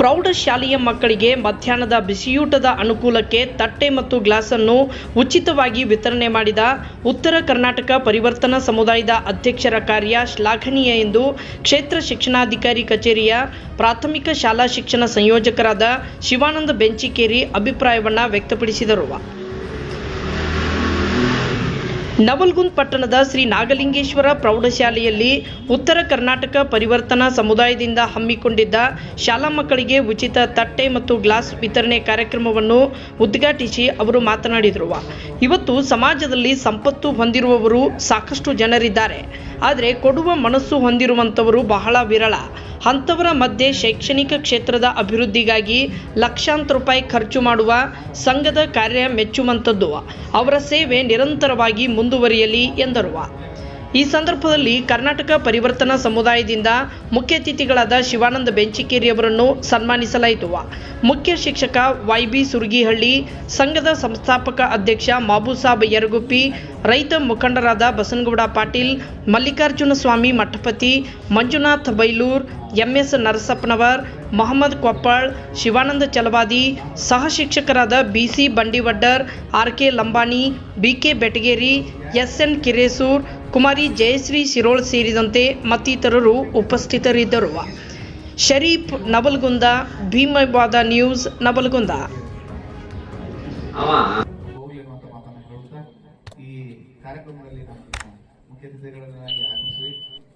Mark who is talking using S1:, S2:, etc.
S1: ಪ್ರೌಢಶಾಲೆಯ ಮಕ್ಕಳಿಗೆ ಮಧ್ಯಾಹ್ನದ ಬಿಸಿಯೂಟದ ಅನುಕೂಲಕ್ಕೆ ತಟ್ಟೆ ಮತ್ತು ಗ್ಲಾಸನ್ನು ಉಚಿತವಾಗಿ ವಿತರಣೆ ಮಾಡಿದ ಉತ್ತರ ಕರ್ನಾಟಕ ಪರಿವರ್ತನಾ ಸಮುದಾಯದ ಅಧ್ಯಕ್ಷರ ಕಾರ್ಯ ಶ್ಲಾಘನೀಯ ಎಂದು ಕ್ಷೇತ್ರ ಶಿಕ್ಷಣಾಧಿಕಾರಿ ಕಚೇರಿಯ ಪ್ರಾಥಮಿಕ ಶಾಲಾ ಶಿಕ್ಷಣ ಸಂಯೋಜಕರಾದ ಶಿವಾನಂದ ಬೆಂಚಿಕೇರಿ ಅಭಿಪ್ರಾಯವನ್ನು ವ್ಯಕ್ತಪಡಿಸಿದರು. ನವಲ್ಗುಂದ್ ಪಟ್ಟಣದ ಶ್ರೀ ನಾಗಲಿಂಗೇಶ್ವರ ಪ್ರೌಢಶಾಲೆಯಲ್ಲಿ ಉತ್ತರ ಕರ್ನಾಟಕ ಪರಿವರ್ತನಾ ಸಮುದಾಯದಿಂದ ಹಮ್ಮಿಕೊಂಡಿದ್ದ ಶಾಲಾ ಮಕ್ಕಳಿಗೆ ಉಚಿತ ತಟ್ಟೆ ಮತ್ತು ಗ್ಲಾಸ್ ವಿತರಣೆ ಕಾರ್ಯಕ್ರಮವನ್ನು ಉದ್ಘಾಟಿಸಿ ಅವರು ಮಾತನಾಡಿದರು. ಇವತ್ತು ಸಮಾಜದಲ್ಲಿ ಸಂಪತ್ತು ಹೊಂದಿರುವವರು ಸಾಕಷ್ಟು ಜನರಿದ್ದಾರೆ. ಆದರೆ ಕೊಡುವ ಮನಸ್ಸು ಹೊಂದಿರುವಂಥವರು ಬಹಳ ವಿರಳ. ಅಂಥವರ ಮಧ್ಯೆ ಶೈಕ್ಷಣಿಕ ಕ್ಷೇತ್ರದ ಅಭಿವೃದ್ಧಿಗಾಗಿ ಲಕ್ಷಾಂತರ ರೂಪಾಯಿ ಖರ್ಚು ಮಾಡುವ ಸಂಘದ ಕಾರ್ಯ ಮೆಚ್ಚುವಂಥದ್ದು. ಅವರ ಸೇವೆ ನಿರಂತರವಾಗಿ ಮುಂದುವರಿಯಲಿ ಎಂದರು. ಈ ಸಂದರ್ಭದಲ್ಲಿ ಕರ್ನಾಟಕ ಪರಿವರ್ತನಾ ಸಮುದಾಯದಿಂದ ಮುಖ್ಯ ಅತಿಥಿಗಳಾದ ಶಿವಾನಂದ ಬೆಂಚಿಕೇರಿ ಅವರನ್ನು ಸನ್ಮಾನಿಸಲಾಯಿತು. ಮುಖ್ಯ ಶಿಕ್ಷಕ ವೈ ಬಿ ಸುರ್ಗಿಹಳ್ಳಿ, ಸಂಘದ ಸಂಸ್ಥಾಪಕ ಅಧ್ಯಕ್ಷ ಮಾಬುಸಾಬ್ ಯರಗುಪ್ಪಿ, ರೈತ ಮುಖಂಡರಾದ ಬಸನಗೌಡ ಪಾಟೀಲ್, ಮಲ್ಲಿಕಾರ್ಜುನ ಸ್ವಾಮಿ ಮಠಪತಿ, ಮಂಜುನಾಥ್ ಬೈಲೂರ್ ಎಂಎಸ್ ನರಸಪ್ಪನವರ್, ಮೊಹಮ್ಮದ್ ಕೊಪ್ಪಳ್, ಶಿವಾನಂದ ಚಲವಾದಿ, ಸಹ ಶಿಕ್ಷಕರಾದ BC Bandivaddar, R K Lambani BK Betageri SN Kiresur, Kumari Jayashree Shirol ಸೇರಿದಂತೆ ಮತ್ತಿತರರು ಉಪಸ್ಥಿತರಿದ್ದರು. ಶರೀಫ್ ನವಲ್ಗುಂದ, ಭೀಮವಾದ ನ್ಯೂಸ್
S2: ಮಾತನ್ನು ಈ ಕಾರ್ಯಕ್ರಮದಲ್ಲಿ ಮುಖ್ಯ ಅತಿಥಿಗಳನ್ನಾಗಿ ಅತಿಥಿಗಳನ್ನ